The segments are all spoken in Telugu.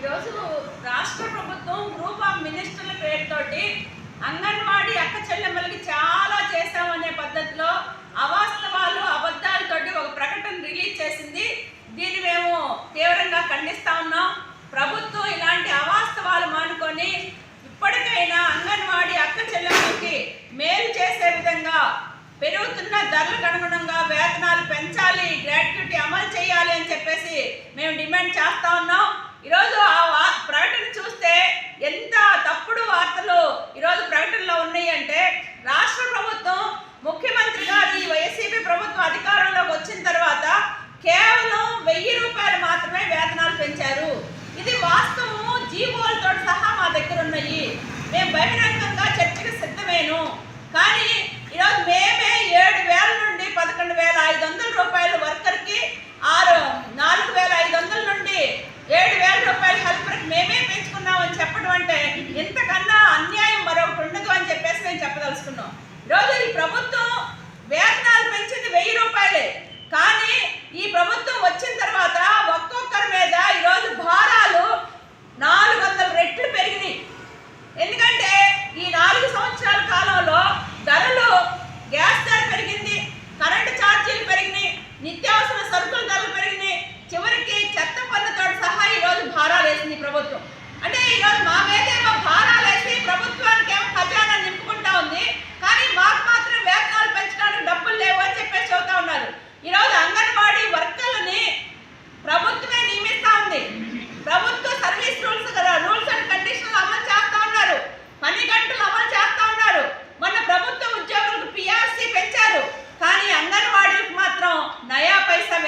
ఈరోజు రాష్ట్ర ప్రభుత్వం గ్రూప్ ఆఫ్ మినిస్టర్ల పేరుతోటి అంగన్వాడీ అక్క చెల్లెమ్మలకి చాలా చేశామనే పద్ధతిలో అవాస్తవాలు అబద్ధాలతోటి ఒక ప్రకటన రిలీజ్ చేసింది. దీన్ని మేము తీవ్రంగా ఖండిస్తా ఉన్నాం. ప్రభుత్వం ఇలాంటి అవాస్తవాలు మానుకొని ఇప్పటికైనా అంగన్వాడీ అక్క చెల్లెమ్మలకి మేలు చేసే విధంగా పెరుగుతున్న ధరలకు అనుగుణంగా వేతనాలు పెంచాలి గ్రాట్యుటీ అమలు చేయాలి అని చెప్పేసి మేము డిమాండ్ చేస్తా ఉన్నాం. ఈరోజు ఆ ప్రకటన చూస్తే ఎంత తప్పుడు వార్తలు ఈరోజు ప్రకటనలో ఉన్నాయి అంటే రాష్ట్ర ప్రభుత్వం ముఖ్యమంత్రి గారు ఈ వైసీపీ ప్రభుత్వం అధికారంలోకి వచ్చిన తర్వాత కేవలం వెయ్యి రూపాయలు మాత్రమే వేతనాలు పెంచారు. ఇది వాస్తవము జీవోలతో సహా మా దగ్గర ఉన్నాయి. మేము బహిరంగంగా చర్చకు సిద్ధమేను. కానీ ఈరోజు మేమే ఏడు వేల నుండి పదకొండు వేల ఐదు వందల రూపాయలు వర్కర్కి ఆరు నాలుగు వేల ఐదు ఏడు వేల రూపాయలు హెల్పర్కి మేమే పెంచుకున్నామని చెప్పడం అంటే ఇంతకన్నా అన్యాయం మరొకటి ఉండదు అని చెప్పేసి మేము చెప్పదలుచుకున్నాం. ఈరోజు ఈ ప్రభుత్వం వేతనాలు పెంచింది వెయ్యి రూపాయలే. కానీ ఈ ప్రభుత్వం వచ్చిన తర్వాత ఒక్కొక్కరి మీద ఈరోజు భారాలు నాలుగు వందల రెట్లు పెరిగినాయి. ఎందుకంటే ఈ నాలుగు సంవత్సరాల కాలంలో ధరలు గ్యాస్ ధర పెరిగింది కరెంటు ఛార్జీలు పెరిగినాయి నిత్యావసర సరుకుల ధరలు పెరిగినాయి చివరికి చెత్త పన్నుతో సహా ఈరోజు భారాలు వేసింది ఈ ప్రభుత్వం అంటే ఈరోజు మా మీదేమో భారాలు వేసి ప్రభుత్వానికి ఏమో ఖజానా నింపుకుంటా ఉంది కానీ మాకు మాత్రం వేతనాలు పెంచడానికి డబ్బులు లేవు అని చెప్పేసి చెబుతా ఉన్నారు ఈరోజు అంగన్వాడీ వర్కర్లని ప్రభుత్వమే నియమిస్తా ఉంది ప్రభుత్వ సర్వీస్ రూల్స్ కదా రూల్స్ అండ్ కండిషన్లు అమలు చేస్తా ఉన్నారు పని గంటలు అమలు చేస్తా ఉన్నారు మొన్న ప్రభుత్వ ఉద్యోగులకు పిఆర్సీ పెంచారు కానీ అంగన్వాడీలకు మాత్రం నయా పైసా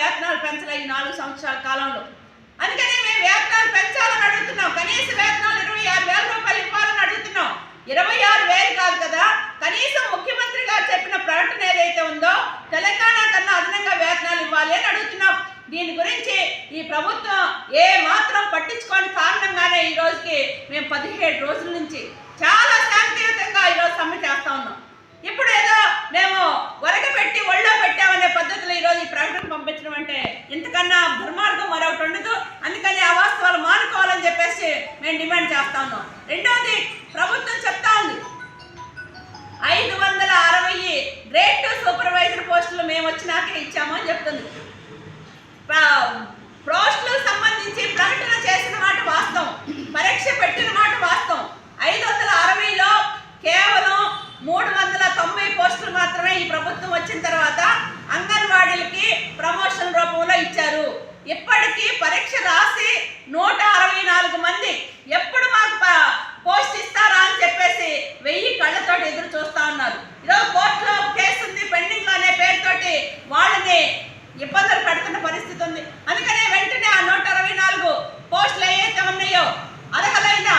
ఈ నాలుగు సంవత్సరాల కాలంలో. అందుకని మేము వేతనాలు పెంచాలని అడుగుతున్నాం. కనీస వేతనాలు ఇరవై ఆరు వేల రూపాయలు ఇవ్వాలని అడుగుతున్నాం. ఇరవై ఆరు వేలు కాదు కదా? కనీసం ముఖ్యమంత్రి గారు చెప్పిన ప్రకటన ఏదైతే ఉందో తెలంగాణ కన్నా అదనంగా వేతనాలు ఇవ్వాలి అని అడుగుతున్నాం. దీని గురించి ఈ ప్రభుత్వం ఏ మాత్రం పట్టించుకోని కారణంగానే ఈ రోజుకి మేము పదిహేడు రోజుల నుంచి చాలా శాంతియుతంగా ఈరోజు సమ్మె చేస్తా ఉన్నాం. ఇప్పుడు ఏదో మేము పెట్టి ఒళ్ళో పెట్టామనే పద్ధతిలో ఈరోజు ఈ ప్రకటన పంపించడం అంటే ఇంతకన్నా దుర్మార్గం మరొకటి ఉండదు. అందుకని ఆ వాస్తవాలు మానుకోవాలని చెప్పేసి మేము డిమాండ్ చేస్తా ఉన్నాం. రెండవది ప్రభుత్వం చెప్తా ఉంది. ఐదు వందల అరవై గ్రేడ్ సూపర్వైజర్ పోస్టులు మేము వచ్చినాకే ఇచ్చాము అని చెప్తుంది. పోస్టులకు సంబంధించి ప్రకటన చేసిన మాట వాస్తవం. పరీక్ష పెట్టిన మాట వాస్తవం ఐదు వందల అరవైలో కేవలం మూడు వందల తొంభై పోస్టులు మాత్రమే ఈ ప్రభుత్వం వచ్చిన తర్వాత అంగన్వాడీలకి ప్రమోషన్ రూపంలో ఇచ్చారు ఇప్పటికీ పరీక్ష రాసి నూట అరవై నాలుగు మంది ఎప్పుడు మాకు ప- పోస్ట్ ఇస్తారా అని చెప్పేసి వెయ్యి కళ్ళతో ఎదురు చూస్తా ఉన్నారు ఈరోజు కోర్టులో కేసు ఉంది పెండింగ్ అనే పేరుతోటి వాళ్ళని ఇబ్బందులు పెడుతున్న పరిస్థితి ఉంది అందుకనే వెంటనే ఆ నూట అరవై నాలుగు పోస్టులు ఏవైతే ఉన్నాయో అర్హలైన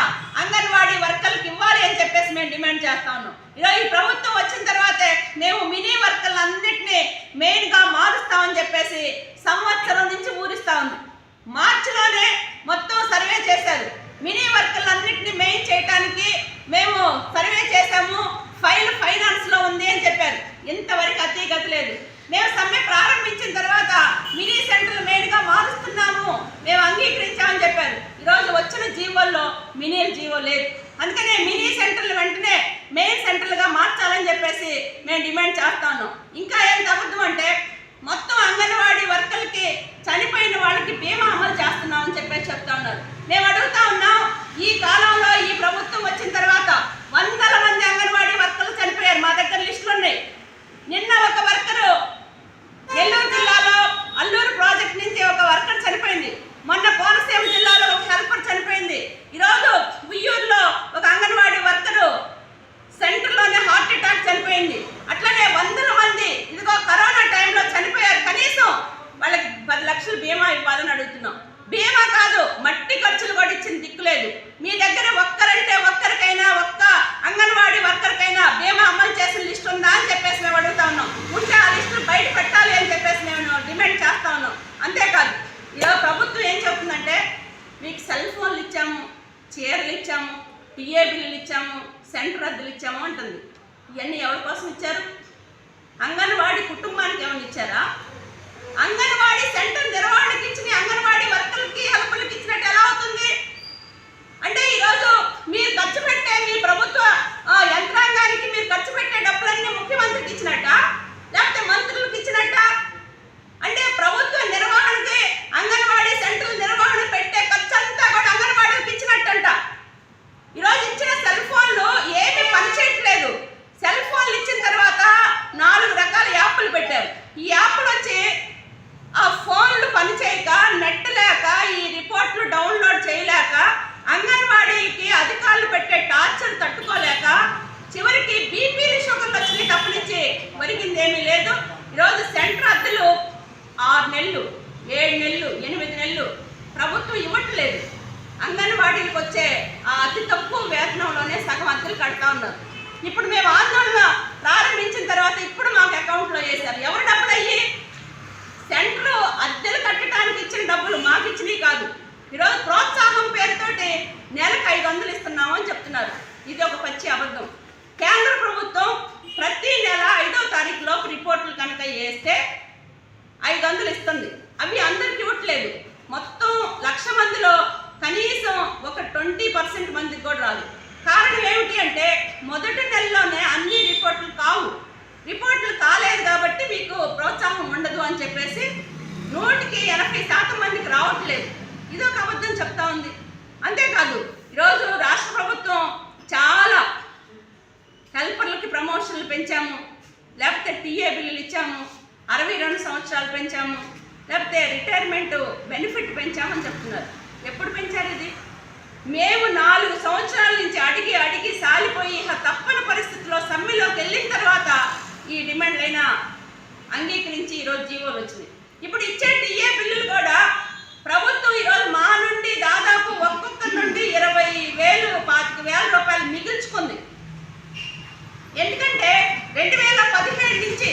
అంగన్వాడీ వర్కర్లకు ఇవ్వాలి అని చెప్పేసి మేము డిమాండ్ చేస్తా ఉన్నాం ఈరోజు ఈ ప్రభుత్వం వచ్చిన తర్వాతే మేము మినీ వర్కర్లు అన్నింటినీ మెయిన్గా మారుస్తామని చెప్పేసి సంవత్సరం నుంచి ఊరిస్తా ఉంది. మార్చిలోనే మొత్తం సర్వే చేశారు. మినీ వర్కర్లు అన్నింటినీ మెయిన్ చేయడానికి మేము సర్వే చేశాము. ఫైల్ ఫైనాన్స్లో ఉంది అని చెప్పారు. ఇంతవరకు అతీగతి లేదు. మేము సమ్మె ప్రారంభించిన తర్వాత మినీ సెంటర్లు మెయిన్గా మారుస్తున్నాము. మేము అంగీకరించామని చెప్పారు. ఈరోజు వచ్చిన జీవోల్లో మినీ జీవో లేదు. అందుకనే మినీ సెంటర్లు వెంటనే మెయిన్ సెంటర్లుగా మార్చాలని చెప్పేసి మేము డిమాండ్ చేస్తాను. ఇంకా ఎంత అబద్ధం అంటే చీరలు ఇచ్చాము పిఏ బిల్లులు ఇచ్చాము సెంటర్ రద్దులు ఇచ్చాము అంటుంది. ఇవన్నీ ఎవరి కోసం ఇచ్చారు? అంగన్వాడీ కుటుంబానికి ఏమైనా ఇచ్చారా? అంగన్వాడీ సెంటర్ నిర్వహణకి ఇచ్చిన అంగన్వాడీ వర్కులకి హెల్పులకి ఇచ్చినట్టు ఎలా అవుతుంది? అంటే ఈరోజు మీరు నుంచి ఒరిగిందేమీ లేదు. ఈరోజు సెంటర్ అద్దెలు ఆరు నెలలు ఏడు నెలలు ఎనిమిది నెలలు ప్రభుత్వం ఇవ్వట్లేదు. అంగన్వాడీలకు వచ్చే ఆ అతి తక్కువ వేతనంలోనే సగం అద్దెలు కడతా ఉన్నారు. ఇప్పుడు మేము ఆందోళన ప్రారంభించిన తర్వాత ఇప్పుడు మాకు అకౌంట్ రావట్లేదు ఇది ఒక అబద్ధం చెప్తా ఉంది. అంతేకాదు ఈరోజు రాష్ట్ర ప్రభుత్వం చాలా హెల్పర్లకి ప్రమోషన్లు పెంచాము. లేకపోతే టీఏ బిల్లులు ఇచ్చాము. అరవై రెండు సంవత్సరాలు పెంచాము. లేకపోతే రిటైర్మెంట్ బెనిఫిట్ పెంచామని చెప్తున్నారు. ఎప్పుడు పెంచారు ఇది? మేము నాలుగు సంవత్సరాల నుంచి అడిగి అడిగి సాలిపోయి ఇక తప్పని పరిస్థితిలో సమ్మెలోకి వెళ్ళిన తర్వాత ఈ డిమాండ్లైనా అంగీకరించి ఈరోజు జీవోలు వచ్చింది. ఇప్పుడు ఇచ్చే టీఏ బిల్లులు కూడా ప్రభుత్వం ఈరోజు మా నుండి దాదాపు ఒక్కొక్కరి నుండి ఇరవై వేలు పాతిక వేల రూపాయలు మిగిల్చుకుంది. ఎందుకంటే రెండు వేల పదిహేడు నుంచి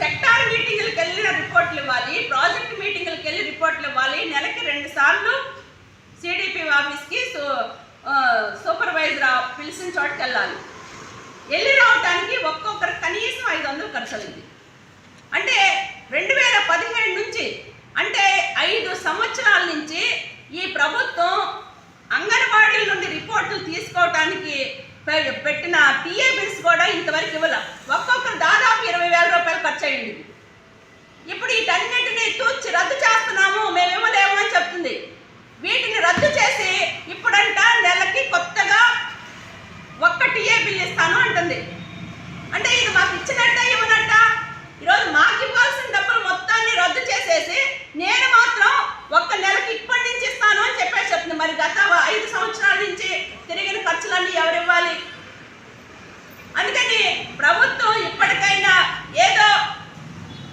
సెక్టార్ మీటింగులకు వెళ్ళిన రిపోర్ట్లు ఇవ్వాలి ప్రాజెక్ట్ మీటింగులకు వెళ్ళి రిపోర్ట్లు ఇవ్వాలి. నెలకి రెండు సార్లు సిడిపి ఆఫీస్కి సూ సూపర్వైజర్ పిలిచిన చోటుకి వెళ్ళాలి. వెళ్ళి రావడానికి ఒక్కొక్కరు కనీసం ఐదు వందలు ఖర్చు అంటే రెండు వేల పదిహేడు నుంచి అంటే ఐదు సంవత్సరాల నుంచి ఈ ప్రభుత్వం అంగన్వాడీల నుండి రిపోర్టులు తీసుకోవటానికి పె- పెట్టిన టీఏ బిల్స్ కూడా ఇంతవరకు ఇవ్వాల. ఒక్కొక్కరు దాదాపు ఇరవై వేల రూపాయలు ఖర్చు అయ్యింది ఇప్పుడు వీటన్నిటిని తూచి రద్దు చేస్తున్నాము మేము ఇవ్వలేము అని చెప్తుంది. వీటిని రద్దు చేసి ఇప్పుడంట నెలకి కొత్తగా ఒక్క టీఏ బిల్ ఇస్తాను అంటుంది అంటే ఇది మాకు ఇచ్చినట్ట ఇవ్వనట్ట ఈరోజు మాకు ఇవ్వాల్సిన డబ్బులు మొత్తాన్ని రద్దు చేసేసి నేను మాత్రం ఒక్క నెలకి ఇప్పటి నుంచి ఇస్తాను అని చెప్పేసి చెప్తుంది మరి గత ఐదు సంవత్సరాల నుంచి తిరిగిన ఖర్చులన్నీ ఎవరు ఇవ్వాలి అందుకని ప్రభుత్వం ఇప్పటికైనా ఏదో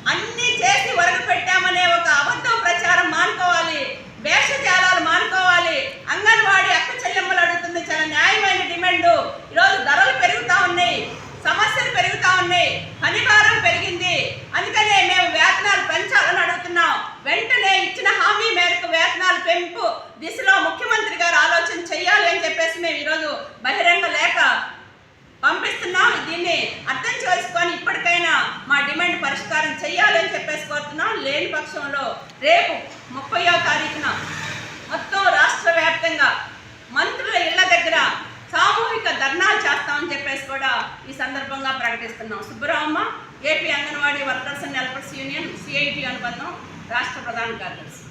అన్ని చేసి వరకు పెట్టామనే ఒక అబద్ధం ప్రచారం మానుకోవాలి వేషజాలాలు మానుకోవాలి అంగన్వాడీ అక్క చెల్లెమ్మలు అడుగుతుంది చాలా న్యాయమైన డిమాండ్ ఈరోజు ధరలు పెరుగుతా ఉన్నాయి సమస్యలు పెరుగుతా ఉన్నాయి పని భారం పెరిగింది అందుకనే మేము వేతనాలు పెంచాలని అడుగుతున్నాం వెంటనే ఇచ్చిన హామీ మేరకు వేతనాలు పెంపు దిశలో ముఖ్యమంత్రి గారు ఆలోచన చేయాలి అని చెప్పేసి మేము ఈరోజు బహిరంగ లేఖ పంపిస్తున్నాం దీన్ని అర్థం చేసుకొని ఇప్పటికైనా మా డిమాండ్ పరిష్కారం చేయాలని చెప్పేసి కోరుతున్నాం లేని రేపు ముప్పయో తారీఖున మొత్తం రాష్ట్ర వ్యాప్తంగా మంత్రుల ఇళ్ళ దగ్గర సామూహిక ధర్నాలు చేస్తామని చెప్పేసి కూడా ఈ సందర్భంగా ప్రకటిస్తున్నాం. Subbaramamma AP anganwadi workers and helpers union CITU అనుబంధం రాష్ట్ర ప్రధాన కార్యదర్శి.